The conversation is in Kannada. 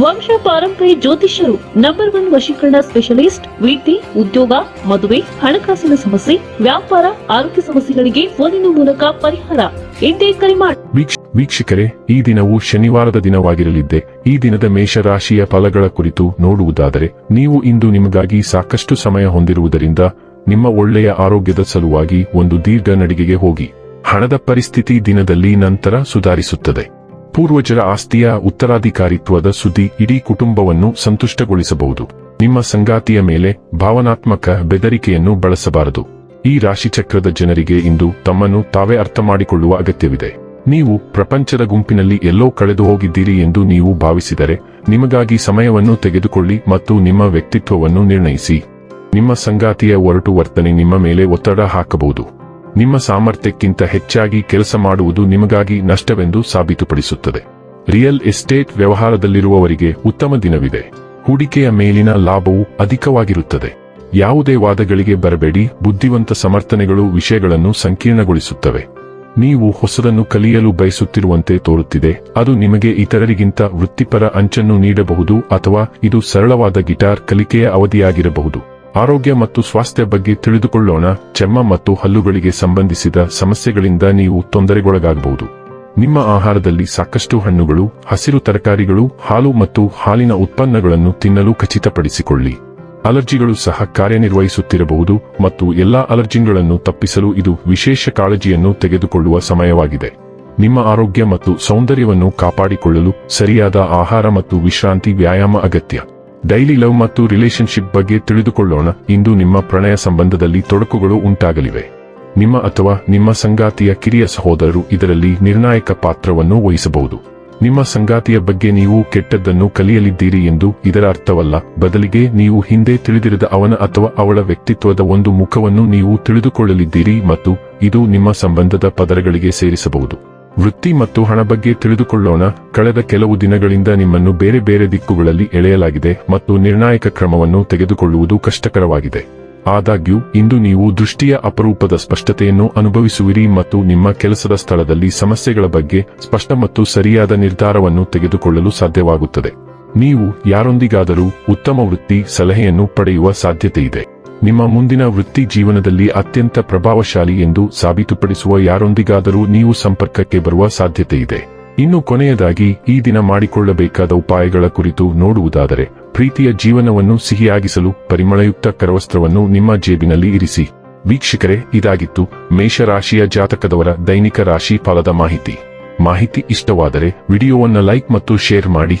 ವಂಶ ಪಾರಂಪರ್ಯ ಜ್ಯೋತಿಷ್ಯರು ನಂಬರ್ ಒನ್ ವಶೀಕರಣ ಸ್ಪೆಷಲಿಸ್ಟ್ ವೃತ್ತಿ ಉದ್ಯೋಗ, ಮದುವೆ, ಹಣಕಾಸಿನ ಸಮಸ್ಯೆ, ವ್ಯಾಪಾರ, ಆರೋಗ್ಯ ಸಮಸ್ಯೆಗಳಿಗೆ ಫೋನಿನ ಮೂಲಕ ಪರಿಹಾರ. ಎಂದೇ ಕರೆ ಮಾಡಿ ವೀಕ್ಷ- ವೀಕ್ಷಕರೇ, ಈ ದಿನವು ಶನಿವಾರದ ದಿನವಾಗಿರಲಿದ್ದೆ. ಈ ದಿನದ ಮೇಷರಾಶಿಯ ಫಲಗಳ ಕುರಿತು ನೋಡುವುದಾದರೆ, ನೀವು ಇಂದು ನಿಮಗಾಗಿ ಸಾಕಷ್ಟು ಸಮಯ ಹೊಂದಿರುವುದರಿಂದ, ನಿಮ್ಮ ಒಳ್ಳೆಯ ಆರೋಗ್ಯದ ಸಲುವಾಗಿ ಒಂದು ದೀರ್ಘ ನಡಿಗೆಗೆ ಹೋಗಿ. ಹಣದ ಪರಿಸ್ಥಿತಿ ದಿನದಲ್ಲಿ ನಂತರ ಸುಧಾರಿಸುತ್ತದೆ. ಪೂರ್ವಜರ ಆಸ್ತಿಯ ಉತ್ತರಾಧಿಕಾರಿತ್ವದ ಸುದ್ದಿ ಇಡೀ ಕುಟುಂಬವನ್ನು ಸಂತುಷ್ಟಗೊಳಿಸಬಹುದು. ನಿಮ್ಮ ಸಂಗಾತಿಯ ಮೇಲೆ ಭಾವನಾತ್ಮಕ ಬೆದರಿಕೆಯನ್ನು ಬಳಸಬಾರದು. ಈ ರಾಶಿಚಕ್ರದ ಜನರಿಗೆ ಇಂದು ತಮ್ಮನ್ನು ತಾವೇ ಅರ್ಥ ಮಾಡಿಕೊಳ್ಳುವ ಅಗತ್ಯವಿದೆ. ನೀವು ಪ್ರಪಂಚದ ಗುಂಪಿನಲ್ಲಿ ಎಲ್ಲೋ ಕಳೆದು ಹೋಗಿದ್ದೀರಿ ಎಂದು ನೀವು ಭಾವಿಸಿದರೆ, ನಿಮಗಾಗಿ ಸಮಯವನ್ನು ತೆಗೆದುಕೊಳ್ಳಿ ಮತ್ತು ನಿಮ್ಮ ವ್ಯಕ್ತಿತ್ವವನ್ನು ನಿರ್ಣಯಿಸಿ. ನಿಮ್ಮ ಸಂಗಾತಿಯ ಒರಟು ವರ್ತನೆ ನಿಮ್ಮ ಮೇಲೆ ಒತ್ತಡ ಹಾಕಬಹುದು. ನಿಮ್ಮ ಸಾಮರ್ಥ್ಯಕ್ಕಿಂತ ಹೆಚ್ಚಾಗಿ ಕೆಲಸ ಮಾಡುವುದು ನಿಮಗಾಗಿ ನಷ್ಟವೆಂದು ಸಾಬೀತುಪಡಿಸುತ್ತದೆ. ರಿಯಲ್ ಎಸ್ಟೇಟ್ ವ್ಯವಹಾರದಲ್ಲಿರುವವರಿಗೆ ಉತ್ತಮ ದಿನವಿದೆ. ಹೂಡಿಕೆಯ ಮೇಲಿನ ಲಾಭವು ಅಧಿಕವಾಗಿರುತ್ತದೆ. ಯಾವುದೇ ವಾದಗಳಿಗೆ ಬರಬೇಡಿ. ಬುದ್ಧಿವಂತ ಸಮರ್ಥನೆಗಳು ವಿಷಯಗಳನ್ನು ಸಂಕೀರ್ಣಗೊಳಿಸುತ್ತವೆ. ನೀವು ಹೊಸದನ್ನು ಕಲಿಯಲು ಬಯಸುತ್ತಿರುವಂತೆ ತೋರುತ್ತಿದೆ. ಅದು ನಿಮಗೆ ಇತರರಿಗಿಂತ ವೃತ್ತಿಪರ ಅಂಚನ್ನು ನೀಡಬಹುದು ಅಥವಾ ಇದು ಸರಳವಾದ ಗಿಟಾರ್ ಕಲಿಕೆಯ ಅವಧಿಯಾಗಿರಬಹುದು. ಆರೋಗ್ಯ ಮತ್ತು ಸ್ವಾಸ್ಥ್ಯ ಬಗ್ಗೆ ತಿಳಿದುಕೊಳ್ಳೋಣ. ಚರ್ಮ ಮತ್ತು ಹಲ್ಲುಗಳಿಗೆ ಸಂಬಂಧಿಸಿದ ಸಮಸ್ಯೆಗಳಿಂದ ನೀವು ತೊಂದರೆಗೊಳಗಾಗಬಹುದು. ನಿಮ್ಮ ಆಹಾರದಲ್ಲಿ ಸಾಕಷ್ಟು ಹಣ್ಣುಗಳು, ಹಸಿರು ತರಕಾರಿಗಳು, ಹಾಲು ಮತ್ತು ಹಾಲಿನ ಉತ್ಪನ್ನಗಳನ್ನು ತಿನ್ನಲು ಖಚಿತಪಡಿಸಿಕೊಳ್ಳಿ. ಅಲರ್ಜಿಗಳು ಸಹ ಕಾರ್ಯನಿರ್ವಹಿಸುತ್ತಿರಬಹುದು ಮತ್ತು ಎಲ್ಲಾ ಅಲರ್ಜಿಗಳನ್ನು ತಪ್ಪಿಸಲು ಇದು ವಿಶೇಷ ಕಾಳಜಿಯನ್ನು ತೆಗೆದುಕೊಳ್ಳುವ ಸಮಯವಾಗಿದೆ. ನಿಮ್ಮ ಆರೋಗ್ಯ ಮತ್ತು ಸೌಂದರ್ಯವನ್ನು ಕಾಪಾಡಿಕೊಳ್ಳಲು ಸರಿಯಾದ ಆಹಾರ ಮತ್ತು ವಿಶ್ರಾಂತಿ ವ್ಯಾಯಾಮ ಅಗತ್ಯ. ಡೈಲಿ ಲವ್ ಮತ್ತು ರಿಲೇಶನ್ಶಿಪ್ ಬಗ್ಗೆ ತಿಳಿದುಕೊಳ್ಳೋಣ. ಇಂದು ನಿಮ್ಮ ಪ್ರಣಯ ಸಂಬಂಧದಲ್ಲಿ ತೊಡಕುಗಳು ಉಂಟಾಗಲಿವೆ. ನಿಮ್ಮ ಅಥವಾ ನಿಮ್ಮ ಸಂಗಾತಿಯ ಕಿರಿಯ ಸಹೋದರರು ಇದರಲ್ಲಿ ನಿರ್ಣಾಯಕ ಪಾತ್ರವನ್ನು ವಹಿಸಬಹುದು. ನಿಮ್ಮ ಸಂಗಾತಿಯ ಬಗ್ಗೆ ನೀವು ಕೆಟ್ಟದ್ದನ್ನು ಕಲಿಯಲಿದ್ದೀರಿ ಎಂದು ಇದರ ಅರ್ಥವಲ್ಲ. ಬದಲಿಗೆ ನೀವು ಹಿಂದೆ ತಿಳಿದಿರದ ಅವನ ಅಥವಾ ಅವಳ ವ್ಯಕ್ತಿತ್ವದ ಒಂದು ಮುಖವನ್ನು ನೀವು ತಿಳಿದುಕೊಳ್ಳಲಿದ್ದೀರಿ ಮತ್ತು ಇದು ನಿಮ್ಮ ಸಂಬಂಧದ ಪದರಗಳಿಗೆ ಸೇರಿಸಬಹುದು. ವೃತ್ತಿ ಮತ್ತು ಹಣ ಬಗ್ಗೆ ತಿಳಿದುಕೊಳ್ಳೋಣ. ಕಳೆದ ಕೆಲವು ದಿನಗಳಿಂದ ನಿಮ್ಮನ್ನು ಬೇರೆ ಬೇರೆ ದಿಕ್ಕುಗಳಲ್ಲಿ ಎಳೆಯಲಾಗಿದೆ ಮತ್ತು ನಿರ್ಣಾಯಕ ಕ್ರಮವನ್ನು ತೆಗೆದುಕೊಳ್ಳುವುದು ಕಷ್ಟಕರವಾಗಿದೆ. ಆದಾಗ್ಯೂ, ಇಂದು ನೀವು ದೃಷ್ಟಿಯ ಅಪರೂಪದ ಸ್ಪಷ್ಟತೆಯನ್ನು ಅನುಭವಿಸುವಿರಿ ಮತ್ತು ನಿಮ್ಮ ಕೆಲಸದ ಸ್ಥಳದಲ್ಲಿ ಸಮಸ್ಯೆಗಳ ಬಗ್ಗೆ ಸ್ಪಷ್ಟ ಮತ್ತು ಸರಿಯಾದ ನಿರ್ಧಾರವನ್ನು ತೆಗೆದುಕೊಳ್ಳಲು ಸಾಧ್ಯವಾಗುತ್ತದೆ. ನೀವು ಯಾರೊಂದಿಗಾದರೂ ಉತ್ತಮ ವೃತ್ತಿ ಸಲಹೆಯನ್ನು ಪಡೆಯುವ ಸಾಧ್ಯತೆಯಿದೆ. ನಿಮ್ಮ ಮುಂದಿನ ವೃತ್ತಿ ಜೀವನದಲ್ಲಿ ಅತ್ಯಂತ ಪ್ರಭಾವಶಾಲಿ ಎಂದು ಸಾಬೀತುಪಡಿಸುವ ಯಾರೊಂದಿಗಾದರೂ ನೀವು ಸಂಪರ್ಕಕ್ಕೆ ಬರುವ ಸಾಧ್ಯತೆಯಿದೆ. ಇನ್ನು ಕೊನೆಯದಾಗಿ, ಈ ದಿನ ಮಾಡಿಕೊಳ್ಳಬೇಕಾದ ಉಪಾಯಗಳ ಕುರಿತು ನೋಡುವುದಾದರೆ, ಪ್ರೀತಿಯ ಜೀವನವನ್ನು ಸಿಹಿಯಾಗಿಸಲು ಪರಿಮಳಯುಕ್ತ ಕರವಸ್ತ್ರವನ್ನು ನಿಮ್ಮ ಜೇಬಿನಲ್ಲಿ ಇರಿಸಿ. ವೀಕ್ಷಕರೇ, ಇದಾಗಿತ್ತು ಮೇಷರಾಶಿಯ ಜಾತಕದವರ ದೈನಿಕ ರಾಶಿ ಫಲದ ಮಾಹಿತಿ. ಮಾಹಿತಿ ಇಷ್ಟವಾದರೆ ವಿಡಿಯೋವನ್ನು ಲೈಕ್ ಮತ್ತು ಶೇರ್ ಮಾಡಿ.